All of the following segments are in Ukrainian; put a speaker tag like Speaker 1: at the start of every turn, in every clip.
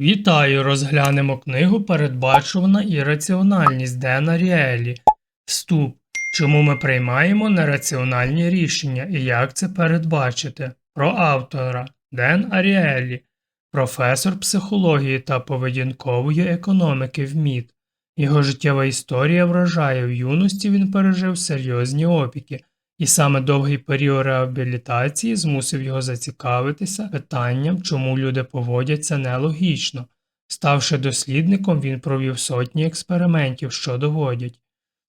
Speaker 1: Вітаю! Розглянемо книгу Передбачувана і раціональність Дена Ріелі. Вступ. Чому ми приймаємо нераціональні рішення і як це передбачити? Про автора Ден Аріелі, професор психології та поведінкової економіки в МІД. Його життєва історія вражає в юності він пережив серйозні опіки, і саме довгий період реабілітації змусив його зацікавитися питанням, чому люди поводяться нелогічно. Ставши дослідником, він провів сотні експериментів, що доводять.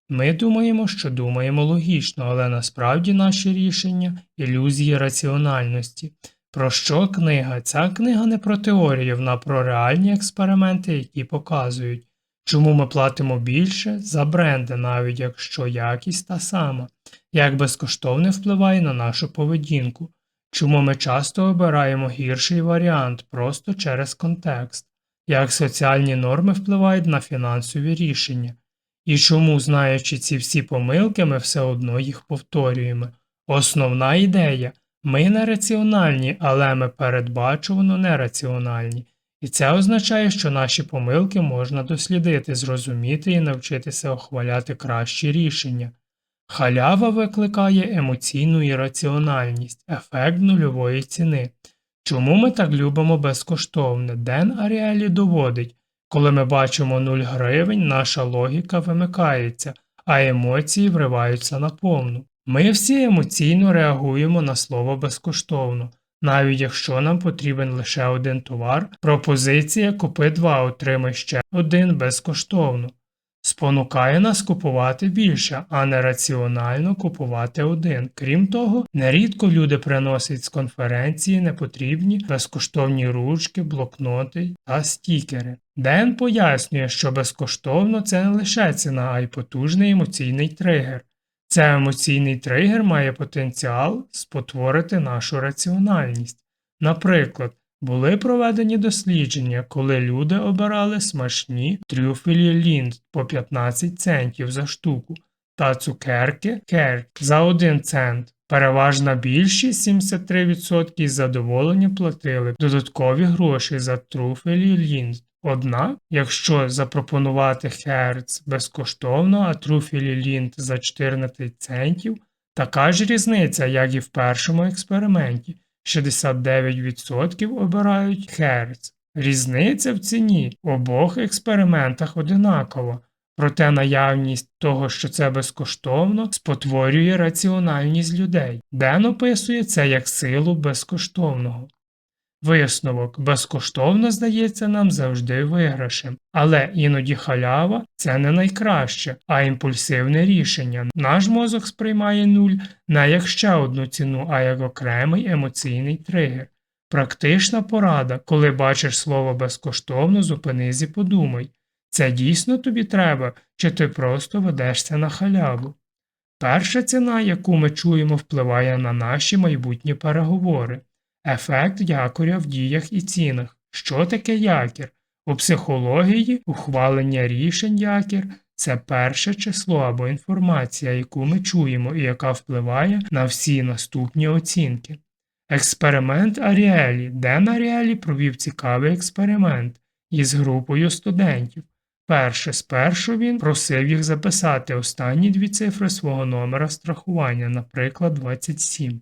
Speaker 1: Ми думаємо, що думаємо логічно, але насправді наші рішення ілюзії раціональності. Про що книга? Ця книга не про теорію, вона про реальні експерименти, які показують, чому ми платимо більше за бренди, навіть якщо якість та сама, як безкоштовне впливає на нашу поведінку, чому ми часто обираємо гірший варіант просто через контекст, як соціальні норми впливають на фінансові рішення. І чому, знаючи ці всі помилки, ми все одно їх повторюємо. Основна ідея ми не раціональні, але ми передбачувано нераціональні. І це означає, що наші помилки можна дослідити, зрозуміти і навчитися ухваляти кращі рішення. Халява викликає емоційну ірраціональність, ефект нульової ціни. Чому ми так любимо безкоштовне? Ден Аріелі доводить, коли ми бачимо 0 гривень, наша логіка вимикається, а емоції вриваються на повну. Ми всі емоційно реагуємо на слово безкоштовно, навіть якщо нам потрібен лише один товар, пропозиція купи два, отримай ще один безкоштовно. Спонукає нас купувати більше, а не раціонально купувати один. Крім того, нерідко люди приносять з конференції непотрібні безкоштовні ручки, блокноти та стікери. Ден пояснює, що безкоштовно це не лише ціна, а й потужний емоційний тригер. Цей емоційний тригер має потенціал спотворити нашу раціональність. Наприклад, були проведені дослідження, коли люди обирали смачні трюфелі лінд по 15 центів за штуку та цукерки керк за 1 цент. Переважна більшість 73% із задоволення платили додаткові гроші за трюфелі лінд. Однак, якщо запропонувати херц безкоштовно, а трюфелі лінд за 14 центів, така ж різниця, як і в першому експерименті. 69% обирають Герц. Різниця в ціні в обох експериментах одинакова, проте наявність того, що це безкоштовно, спотворює раціональність людей. Ден описує це як силу безкоштовного. Висновок безкоштовно здається нам завжди виграшем, але іноді халява це не найкраще, а імпульсивне рішення. Наш мозок сприймає нуль не як ще одну ціну, а як окремий емоційний тригер. Практична порада, коли бачиш слово безкоштовно, зупинись і подумай, це дійсно тобі треба, чи ти просто ведешся на халяву. Перша ціна, яку ми чуємо, впливає на наші майбутні переговори. Ефект якоря в діях і цінах. Що таке якір? У психології ухвалення рішень якір це перше число або інформація, яку ми чуємо і яка впливає на всі наступні оцінки. Експеримент Аріелі. Ден Аріелі провів цікавий експеримент із групою студентів. Перше, спершу він просив їх записати останні дві цифри свого номера страхування, наприклад, 27.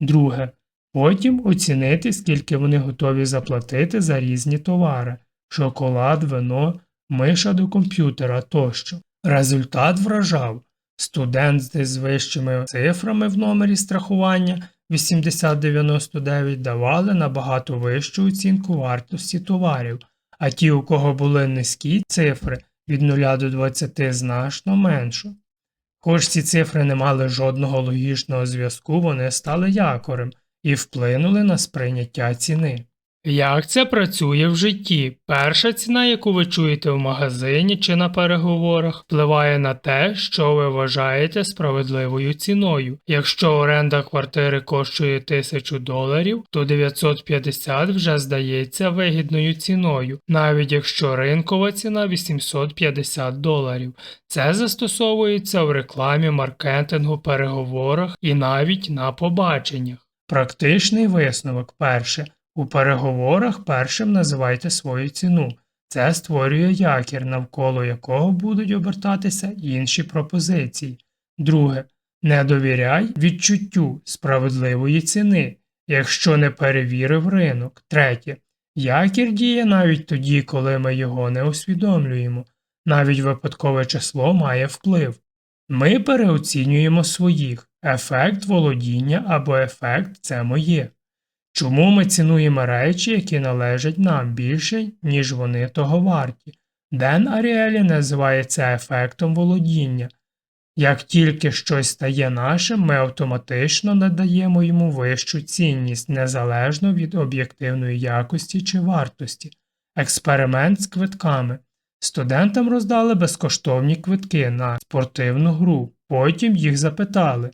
Speaker 1: Друге. Потім оцінити, скільки вони готові заплатити за різні товари шоколад, вино, миша до комп'ютера тощо. Результат вражав студенти з вищими цифрами в номері страхування 8099 давали набагато вищу оцінку вартості товарів, а ті, у кого були низькі цифри від 0 до 20 значно меншу. Хоч ці цифри не мали жодного логічного зв'язку, вони стали якорем і вплинули на сприйняття ціни. Як це працює в житті? Перша ціна, яку ви чуєте в магазині чи на переговорах, впливає на те, що ви вважаєте справедливою ціною. Якщо оренда квартири коштує 1000 доларів, то 950 вже здається вигідною ціною, навіть якщо ринкова ціна 850 доларів. Це застосовується в рекламі, маркетингу, переговорах і навіть на побаченнях. Практичний висновок перше. У переговорах першим називайте свою ціну. Це створює якір, навколо якого будуть обертатися інші пропозиції. Друге. Не довіряй відчуттю справедливої ціни, якщо не перевірив ринок. Третє. Якір діє навіть тоді, коли ми його не усвідомлюємо. Навіть випадкове число має вплив. Ми переоцінюємо своїх ефект володіння або ефект це моє. Чому ми цінуємо речі, які належать нам більше, ніж вони того варті? Ден Аріелі називає це ефектом володіння. Як тільки щось стає нашим, ми автоматично надаємо йому вищу цінність незалежно від об'єктивної якості чи вартості. Експеримент з квитками. Студентам роздали безкоштовні квитки на спортивну гру, потім їх запитали.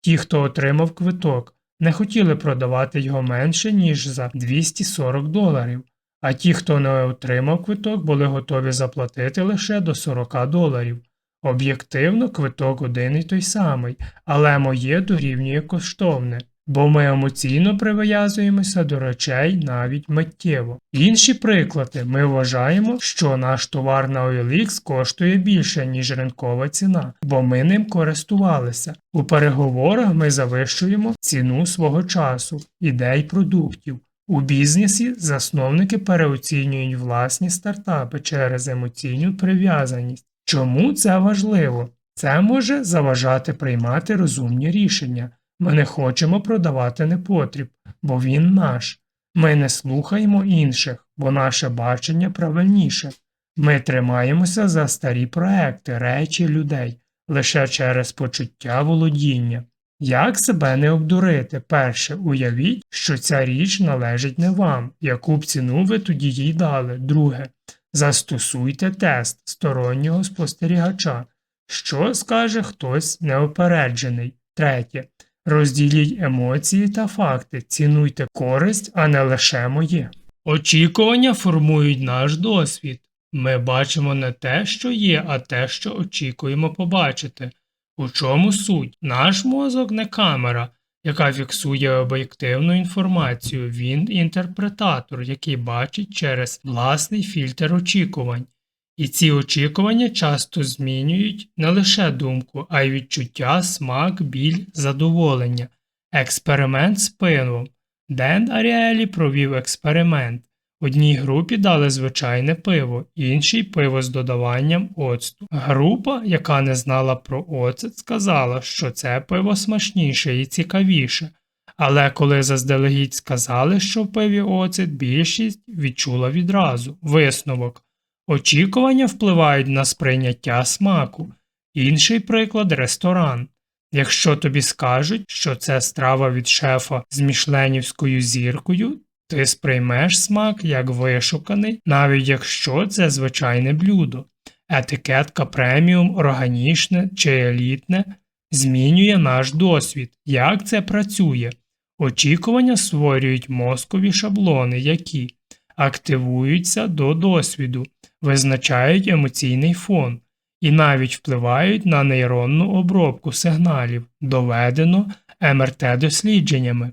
Speaker 1: Ті, хто отримав квиток, не хотіли продавати його менше, ніж за 240 доларів, а ті, хто не отримав квиток, були готові заплатити лише до 40 доларів. Об'єктивно, квиток один і той самий, але моє дорівнює коштовне, бо ми емоційно прив'язуємося до речей навіть миттєво. Інші приклади ми вважаємо, що наш товар на OLX коштує більше, ніж ринкова ціна, бо ми ним користувалися. У переговорах ми завищуємо ціну свого часу, ідей продуктів. У бізнесі засновники переоцінюють власні стартапи через емоційну прив'язаність. Чому це важливо? Це може заважати приймати розумні рішення. Ми не хочемо продавати непотріб, бо він наш. Ми не слухаємо інших, бо наше бачення правильніше. Ми тримаємося за старі проекти, речі людей лише через почуття володіння. Як себе не обдурити? Перше, уявіть, що ця річ належить не вам, яку б ціну ви тоді їй дали. Друге, застосуйте тест стороннього спостерігача. Що скаже хтось неопереджений? Третє. Розділіть емоції та факти, цінуйте користь, а не лише моє. Очікування формують наш досвід. Ми бачимо не те, що є, а те, що очікуємо побачити. У чому суть? Наш мозок не камера, яка фіксує об'єктивну інформацію, він інтерпретатор, який бачить через власний фільтр очікувань. І ці очікування часто змінюють не лише думку, а й відчуття, смак, біль, задоволення. Експеримент з пивом. Ден Аріелі провів експеримент. Одній групі дали звичайне пиво, іншій пиво з додаванням оцту. Група, яка не знала про оцет, сказала, що це пиво смачніше і цікавіше. Але коли заздалегідь сказали, що в пиві оцет, більшість відчула відразу висновок. Очікування впливають на сприйняття смаку. Інший приклад ресторан. Якщо тобі скажуть, що це страва від шефа з мішленівською зіркою, ти сприймеш смак як вишуканий, навіть якщо це звичайне блюдо. Етикетка преміум, органічне чи елітне змінює наш досвід. Як це працює? Очікування створюють мозкові шаблони, які активуються до досвіду, визначають емоційний фон і навіть впливають на нейронну обробку сигналів, доведено МРТ-дослідженнями.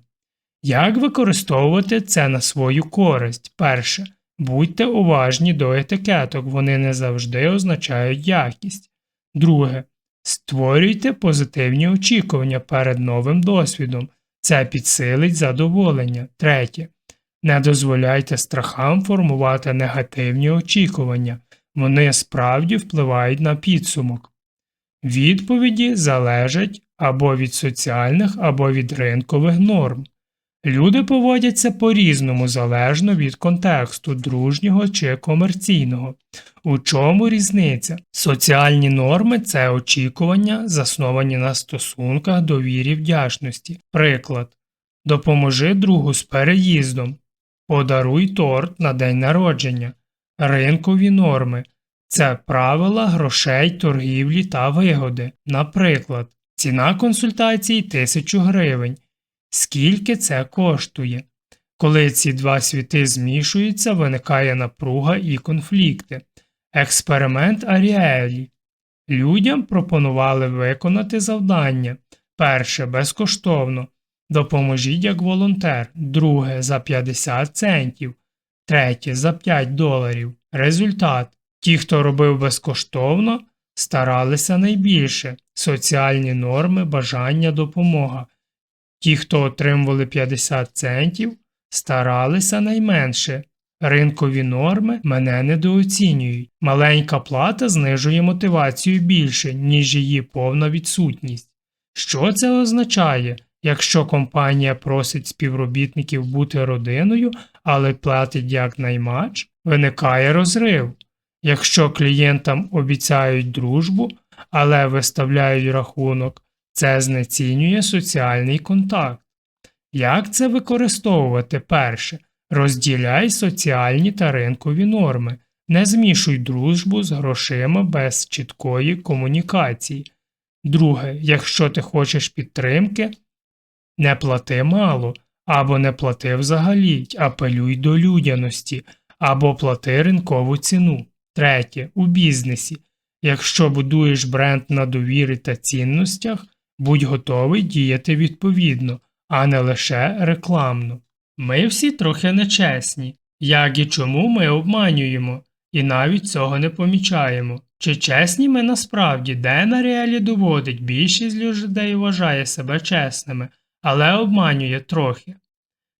Speaker 1: Як використовувати це на свою користь? Перше. Будьте уважні до етикеток, вони не завжди означають якість. Друге. Створюйте позитивні очікування перед новим досвідом. Це підсилить задоволення. Третє. Не дозволяйте страхам формувати негативні очікування, вони справді впливають на підсумок. Відповіді залежать або від соціальних, або від ринкових норм. Люди поводяться по-різному залежно від контексту дружнього чи комерційного. У чому різниця? Соціальні норми це очікування, засновані на стосунках довірі вдячності. Приклад Допоможи другу з переїздом, подаруй торт на день народження, ринкові норми це правила грошей, торгівлі та вигоди. Наприклад, ціна консультації 1000 гривень. Скільки це коштує? Коли ці два світи змішуються, виникає напруга і конфлікти. Експеримент Аріелі. Людям пропонували виконати завдання перше безкоштовно, Допоможіть як волонтер. Друге за 50 центів. Третє за 5 доларів. Результат. Ті, хто робив безкоштовно, старалися найбільше. Соціальні норми, бажання, допомога. Ті, хто отримували 50 центів, старалися найменше. Ринкові норми мене недооцінюють. Маленька плата знижує мотивацію більше, ніж її повна відсутність. Що це означає, якщо компанія просить співробітників бути родиною, але платить як наймач? Виникає розрив. Якщо клієнтам обіцяють дружбу, але виставляють рахунок, це знецінює соціальний контакт. Як це використовувати перше? Розділяй соціальні та ринкові норми, не змішуй дружбу з грошима без чіткої комунікації. Друге, якщо ти хочеш підтримки, не плати мало, або не плати взагалі, апелюй до людяності, або плати ринкову ціну. Третє, у бізнесі. Якщо будуєш бренд на довірі та цінностях, будь готовий діяти відповідно, а не лише рекламно. Ми всі трохи нечесні. Як і чому ми обманюємо, і навіть цього не помічаємо. Чи чесні ми насправді, де на реалі доводить, більшість людей вважає себе чесними, але обманює трохи.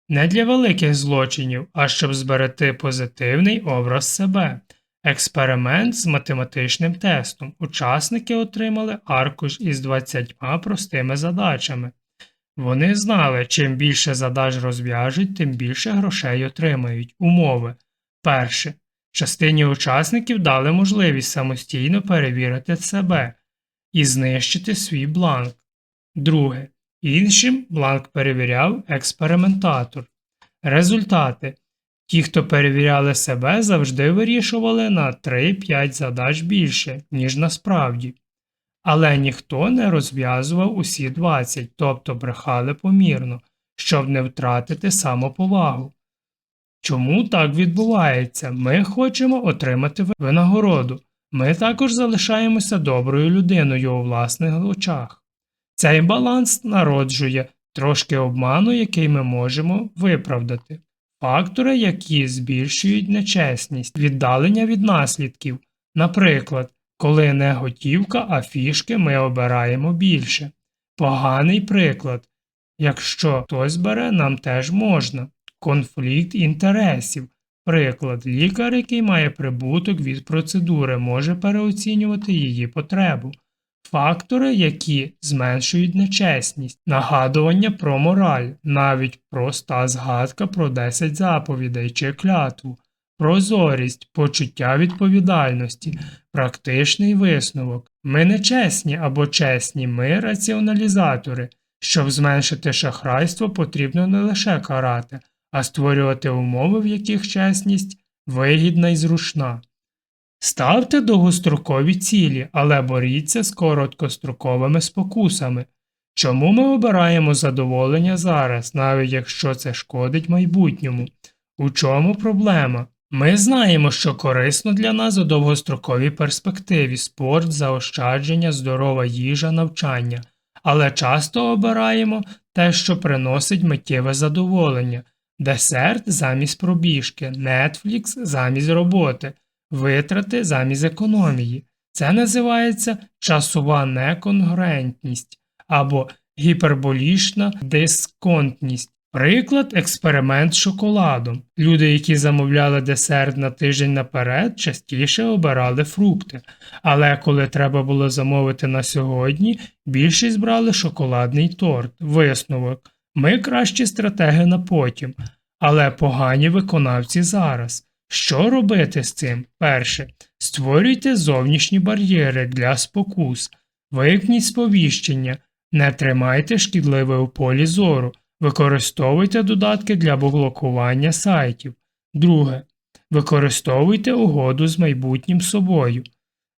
Speaker 1: Не для великих злочинів, а щоб зберегти позитивний образ себе. Експеримент з математичним тестом. Учасники отримали аркуш із 20 простими задачами. Вони знали, чим більше задач розв'яжуть, тим більше грошей отримають. Умови. Перше. Частині учасників дали можливість самостійно перевірити себе і знищити свій бланк. Друге. Іншим бланк перевіряв експериментатор. Результати. Ті, хто перевіряли себе, завжди вирішували на 3-5 задач більше, ніж насправді. Але ніхто не розв'язував усі 20, тобто брехали помірно, щоб не втратити самоповагу. Чому так відбувається? Ми хочемо отримати винагороду. Ми також залишаємося доброю людиною у власних очах. Цей баланс народжує трошки обману, який ми можемо виправдати. Фактори, які збільшують нечесність, віддалення від наслідків. Наприклад, коли не готівка, а фішки ми обираємо більше. Поганий приклад. Якщо хтось бере, нам теж можна. Конфлікт інтересів. Приклад, лікар, який має прибуток від процедури, може переоцінювати її потребу. Фактори, які зменшують нечесність, нагадування про мораль, навіть проста згадка про 10 заповідей чи клятву, прозорість, почуття відповідальності, практичний висновок. Ми не чесні або чесні, ми раціоналізатори. Щоб зменшити шахрайство, потрібно не лише карати, а створювати умови, в яких чесність вигідна і зручна. Ставте довгострокові цілі, але боріться з короткостроковими спокусами. Чому ми обираємо задоволення зараз, навіть якщо це шкодить майбутньому? У чому проблема? Ми знаємо, що корисно для нас у довгостроковій перспективі спорт, заощадження, здорова їжа, навчання, але часто обираємо те, що приносить миттєве задоволення, десерт замість пробіжки, Netflix замість роботи, витрати замість економії. Це називається часова неконгруентність або гіперболічна дисконтність. Приклад експеримент з шоколадом. Люди, які замовляли десерт на тиждень наперед, частіше обирали фрукти, але коли треба було замовити на сьогодні, більшість брали шоколадний торт. Висновок. Ми кращі стратеги на потім, але погані виконавці зараз. Що робити з цим? Перше. Створюйте зовнішні бар'єри для спокус, вимкніть сповіщення, не тримайте шкідливе у полі зору. Використовуйте додатки для блокування сайтів. Друге. Використовуйте угоду з майбутнім собою.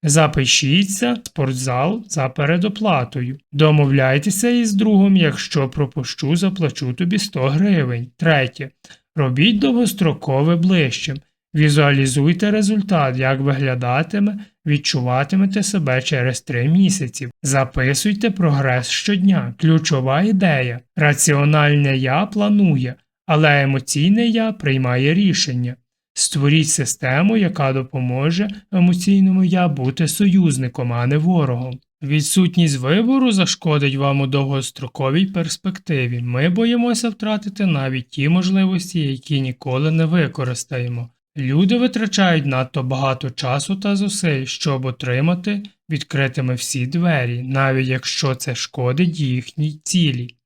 Speaker 1: Запишіться в спортзал за передоплатою. Домовляйтеся із другом, якщо пропущу, заплачу тобі 100 гривень. Третє. Робіть довгострокове ближчим. Візуалізуйте результат, як виглядатиме, відчуватимете себе через 3 місяці. Записуйте прогрес щодня. Ключова ідея. Раціональне я планує, але емоційне я приймає рішення. Створіть систему, яка допоможе емоційному я бути союзником, а не ворогом. Відсутність вибору зашкодить вам у довгостроковій перспективі. Ми боїмося втратити навіть ті можливості, які ніколи не використаємо. Люди витрачають надто багато часу та зусиль, щоб отримати відкритими всі двері, навіть якщо це шкодить їхній цілі.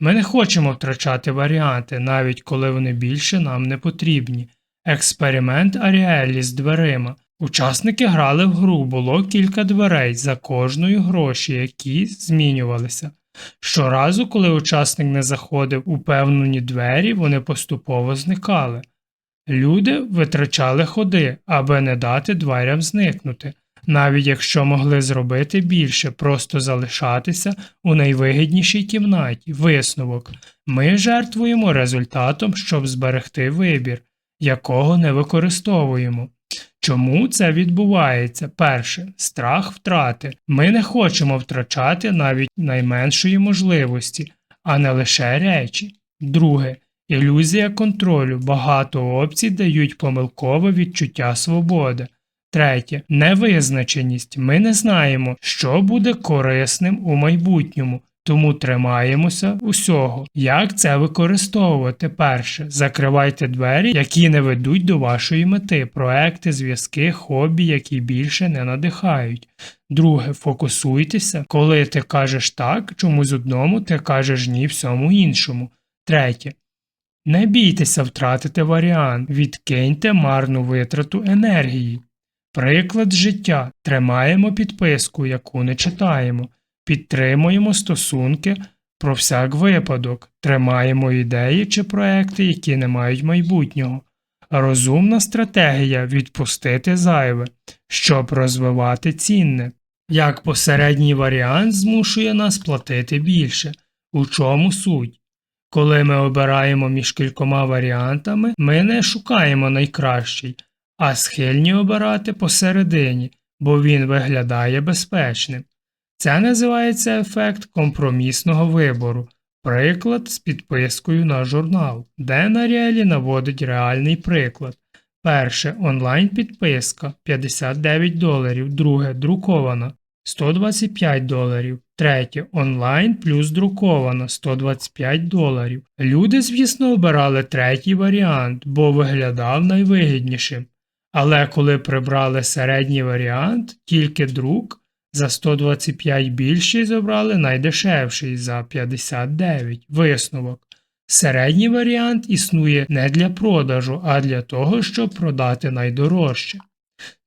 Speaker 1: Ми не хочемо втрачати варіанти, навіть коли вони більше нам не потрібні. Експеримент Аріелі з дверима. Учасники грали в гру, було кілька дверей за кожною гроші, які змінювалися. Щоразу, коли учасник не заходив у певні двері, вони поступово зникали. Люди витрачали ходи, аби не дати дверям зникнути, навіть якщо могли зробити більше, просто залишатися у найвигіднішій кімнаті. Висновок. Ми жертвуємо результатом, щоб зберегти вибір, якого не використовуємо. Чому це відбувається? Перше страх втрати. Ми не хочемо втрачати навіть найменшої можливості, а не лише речі. Друге ілюзія контролю. Багато опцій дають помилкове відчуття свободи. Третє невизначеність. Ми не знаємо, що буде корисним у майбутньому. Тому тримаємося усього. Як це використовувати? Перше, закривайте двері, які не ведуть до вашої мети, проекти, зв'язки, хобі, які більше не надихають. Друге, фокусуйтеся, коли ти кажеш так, чомусь одному ти кажеш ні всьому іншому. Третє. Не бійтеся втратити варіант, відкиньте марну витрату енергії. Приклад життя. Тримаємо підписку, яку не читаємо. Підтримуємо стосунки про всяк випадок, тримаємо ідеї чи проекти, які не мають майбутнього. Розумна стратегія відпустити зайве, щоб розвивати цінне. Як посередній варіант змушує нас платити більше. У чому суть? Коли ми обираємо між кількома варіантами, ми не шукаємо найкращий, а схильні обирати посередині, бо він виглядає безпечним. Це називається ефект компромісного вибору, приклад з підпискою на журнал, де на Ріелі наводить реальний приклад. Перше онлайн підписка 59 доларів, друге друкована 125 доларів, третє онлайн плюс друкована 125 доларів. Люди, звісно, обирали третій варіант, бо виглядав найвигіднішим. Але коли прибрали середній варіант, тільки друк. За 125 більший забрали найдешевший за 59 висновок. Середній варіант існує не для продажу, а для того, щоб продати найдорожче.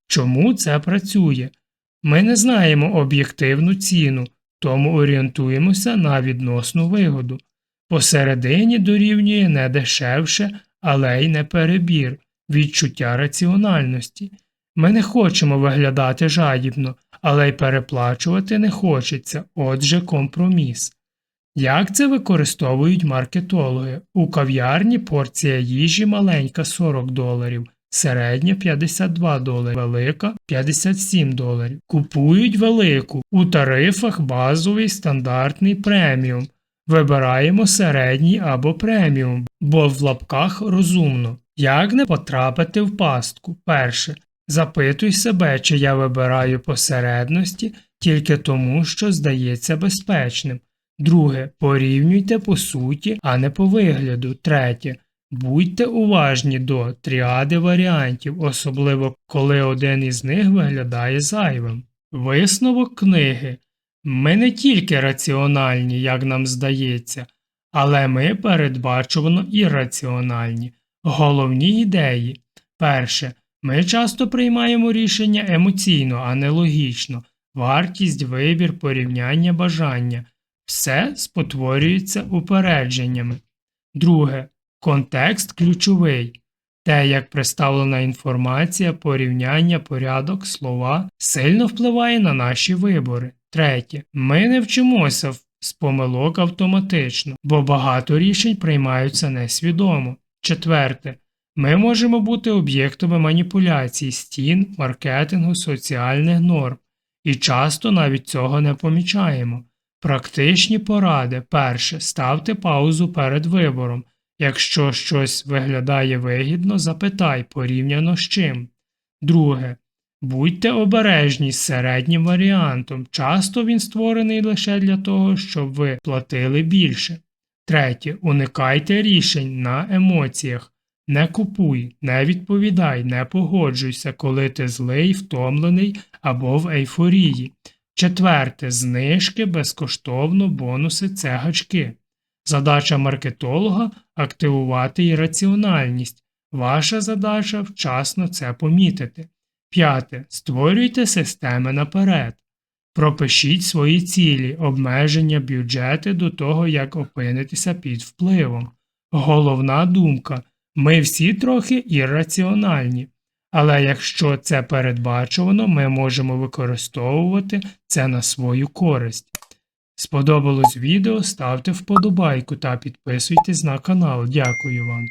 Speaker 1: Чому це працює? Ми не знаємо об'єктивну ціну, тому орієнтуємося на відносну вигоду. Посередині дорівнює не дешевше, але й не перебір, відчуття раціональності. Ми не хочемо виглядати жадібно, але й переплачувати не хочеться, отже, компроміс. Як це використовують маркетологи? У кав'ярні порція їжі маленька 40 доларів, середня 52 долари, велика 57 доларів. Купують велику, у тарифах базовий стандартний преміум. Вибираємо середній або преміум, бо в лапках розумно. Як не потрапити в пастку? Перше. Запитуй себе, чи я вибираю посередності тільки тому, що здається безпечним. Друге, порівнюйте по суті, а не по вигляду. Третє. Будьте уважні до тріади варіантів, особливо коли один із них виглядає зайвим. Висновок книги. Ми не тільки раціональні, як нам здається, але ми передбачувано ірраціональні. Головні ідеї. Перше. Ми часто приймаємо рішення емоційно, а не логічно, вартість, вибір, порівняння бажання все спотворюється упередженнями. Друге. Контекст ключовий. Те, як представлена інформація, порівняння, порядок, слова сильно впливає на наші вибори. Третє. Ми не вчимося з помилок автоматично, бо багато рішень приймаються несвідомо. Четверте. Ми можемо бути об'єктами маніпуляцій, стін, маркетингу, соціальних норм, і часто навіть цього не помічаємо. Практичні поради. Перше. Ставте паузу перед вибором. Якщо щось виглядає вигідно, запитай порівняно з чим. Друге. Будьте обережні з середнім варіантом. Часто він створений лише для того, щоб ви платили більше. Третє. Уникайте рішень на емоціях. Не купуй, не відповідай, не погоджуйся, коли ти злий, втомлений або в ейфорії. Четверте. Знижки безкоштовно, бонуси це гачки. Задача маркетолога активувати ірраціональність. Ваша задача вчасно це помітити. П'яте. Створюйте системи наперед. Пропишіть свої цілі, обмеження, бюджети до того, як опинитися під впливом. Головна думка ми всі трохи ірраціональні. Але якщо це передбачувано, ми можемо використовувати це на свою користь. Сподобалось відео, ставте вподобайку та підписуйтесь на канал. Дякую вам.